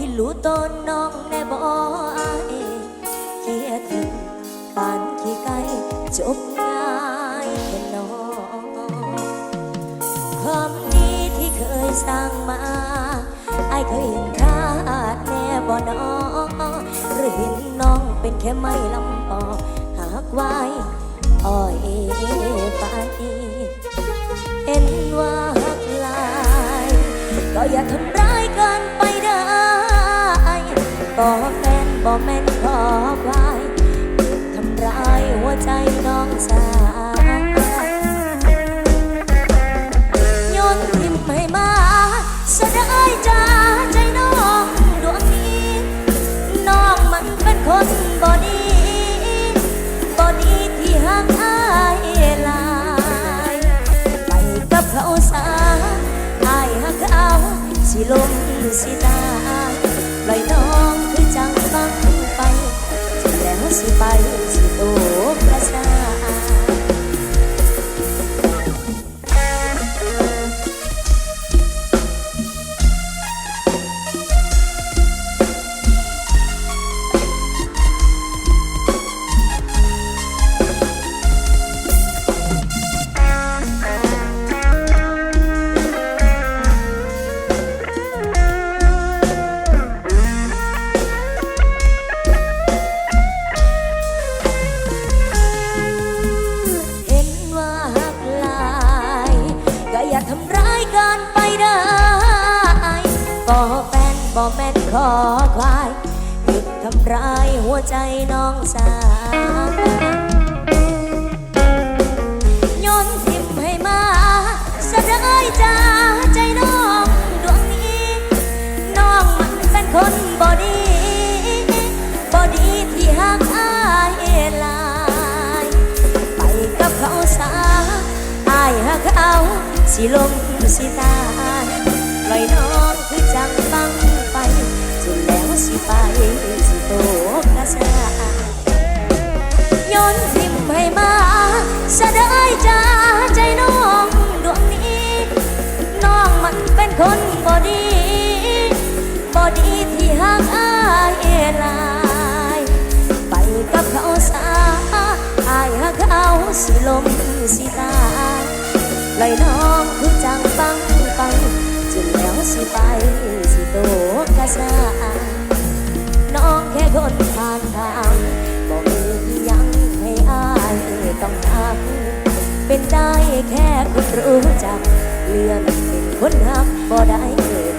คิดรู้ต้นน้องแน่บ่อายเคียถึงปานขี้ไก่จบง่ายแค่น้องความดีที่เคยสร้างมาไอายเคยเห็นค่าแน่บ่น้องหรือเห็นน้องเป็นแค่ไม้ลำปอหากไว้อ้อยปานเห็นว่าหักลาย ก็อย่าทำร้ายเกันได บ่แฟนบ่แม่นขอควายทำร้ายหัวใจน้องสาวโยนทิมให้มาสะได้จาใจน้องดวงนี้น้องมันเป็นคนบ่ดีบ่ดีที่ห่างอายลายไปกับเขาสาอายหักเอาสิลมสิตา จะ อย่าทำร้ายกันไปได้บ่แฟนบ่แม่นขอควายหยุดทำร้ายหัวใจน้องสาว สิลมสิตายลอยน้องคือจังฟังไปจนแล้วสิไปสิโตกระสาโยนทิมให้มาสะได้จาใจน้องดวงนี้ น้องมันเป็นคนบ่ดีบ่ดีที่หักอายหลายไปกับเขาสาอายหักเขาสิลมสิตาย ไล่น้องคือจังปังปังจนแล้วสิไปสิโตกระซาน้องแค่คนผ่านทางบ่มีอิหยังให้อายต้องทำเป็นได้แค่คนรู้จักเลื่อนเป็นคนหักบ่ได้